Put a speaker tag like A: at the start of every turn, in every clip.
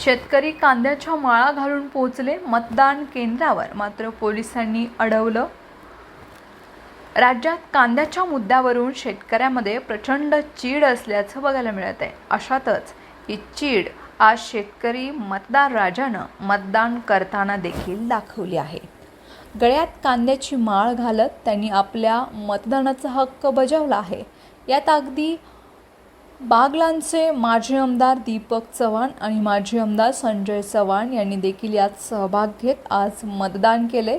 A: शेतकरी कांद्याच्या माळा घालून पोहोचले मतदान केंद्रावर. मात्र पोलिसांनी अडवलं. राज्यात कांद्याच्या मुद्द्यावरून शेतकऱ्यामध्ये प्रचंड चीड असल्याचं बघायला मिळत आहे अशातच ही चीड आज शेतकरी मतदार राजानं मतदान करताना देखील दाखवली आहे. गळ्यात कांद्याची माळ घालत त्यांनी आपल्या मतदानाचा हक्क बजावला आहे. यात अगदी बागलांचे माजी आमदार दीपक चव्हाण आणि माजी आमदार संजय चव्हाण यांनी देखील यात सहभाग घेत आज मतदान केले.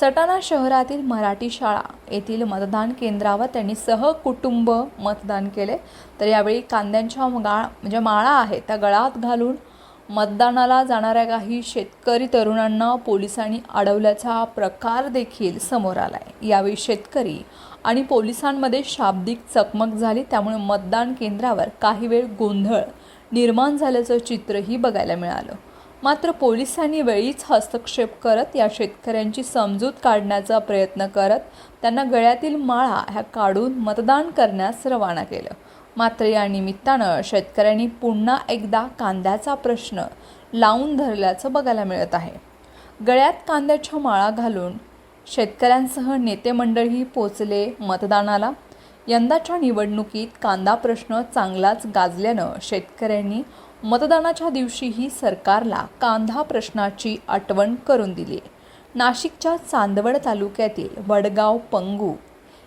A: सटाणा शहरातील मराठी शाळा येथील मतदान केंद्रावर त्यांनी सहकुटुंब मतदान केले. तर यावेळी कांद्यांच्या गाळ म्हणजे माळा आहे त्या गळात घालून मतदानाला जाणाऱ्या काही शेतकरी तरुणांना पोलिसांनी अडवल्याचा प्रकार देखील समोर आला आहे यावेळी शेतकरी आणि पोलिसांमध्ये शाब्दिक चकमक झाली त्यामुळे मतदान केंद्रावर काही वेळ गोंधळ निर्माण झाल्याचं चित्रही बघायला मिळालं. मात्र पोलिसांनी वेळीच हस्तक्षेप करत या शेतकऱ्यांची समजूत काढण्याचा प्रयत्न करत त्यांना गळ्यातील माळा ह्या काढून मतदान करण्यास रवाना केलं. मात्र या निमित्तानं शेतकऱ्यांनी पुन्हा एकदा कांद्याचा प्रश्न लावून धरल्याचं बघायला मिळत आहे. गळ्यात कांद्याच्या माळा घालून शेतकऱ्यांसह नेते मंडळी पोचले मतदानाला. यंदाच्या निवडणुकीत कांदा प्रश्न चांगलाच गाजल्यानं शेतकऱ्यांनी मतदानाच्या दिवशीही सरकारला कांदा प्रश्नाची आठवण करून दिली. नाशिकच्या चांदवड तालुक्यातील वडगाव पंगू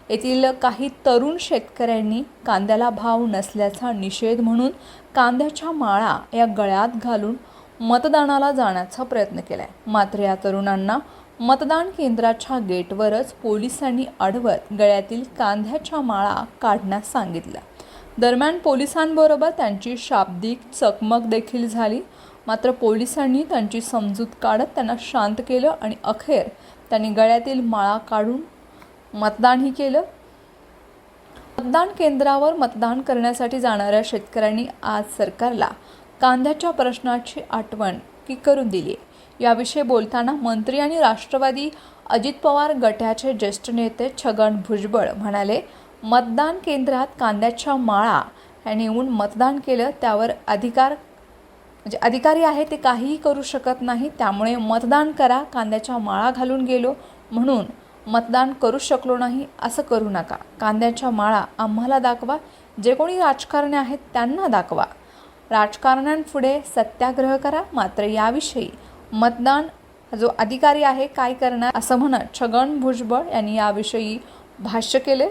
A: येथील काही तरुण शेतकऱ्यांनी कांद्याला भाव नसल्याचा निषेध म्हणून कांद्याच्या माळा या गळ्यात घालून मतदानाला जाण्याचा प्रयत्न केलाय. मात्र या तरुणांना मतदान केंद्राच्या गेटवरच पोलिसांनी अडवत गळ्यातील कांद्याच्या माळा काढण्यास सांगितलं. दरम्यान पोलिसांबरोबर त्यांची शाब्दिक चकमक देखील झाली. मात्र पोलिसांनी त्यांची समजूत काढत त्यांना शांत केलं आणि अखेर त्यांनी गळ्यातील माळा काढून मतदानही केलं. मतदान केंद्रावर मतदान करण्यासाठी जाणाऱ्या शेतकऱ्यांनी आज सरकारला कांद्याच्या प्रश्नाची आठवण की करून दिली याविषयी बोलताना मंत्री आणि राष्ट्रवादी अजित पवार गटाचे ज्येष्ठ नेते छगन भुजबळ म्हणाले मतदान केंद्रात कांद्याच्या माळा यांनी येऊन मतदान केलं त्यावर अधिकार म्हणजे अधिकारी आहे ते काहीही करू शकत नाही त्यामुळे मतदान करा कांद्याच्या माळा घालून गेलो म्हणून मतदान करू शकलो नाही असं करू नका. कांद्याच्या माळा आम्हाला दाखवा. जे कोणी राजकारणी आहेत त्यांना दाखवा. राजकारण्यांपुढे सत्याग्रह करा. मात्र याविषयी मतदान जो अधिकारी आहे काय करणार असं म्हणत छगन भुजबळ यांनी याविषयी भाष्य केले.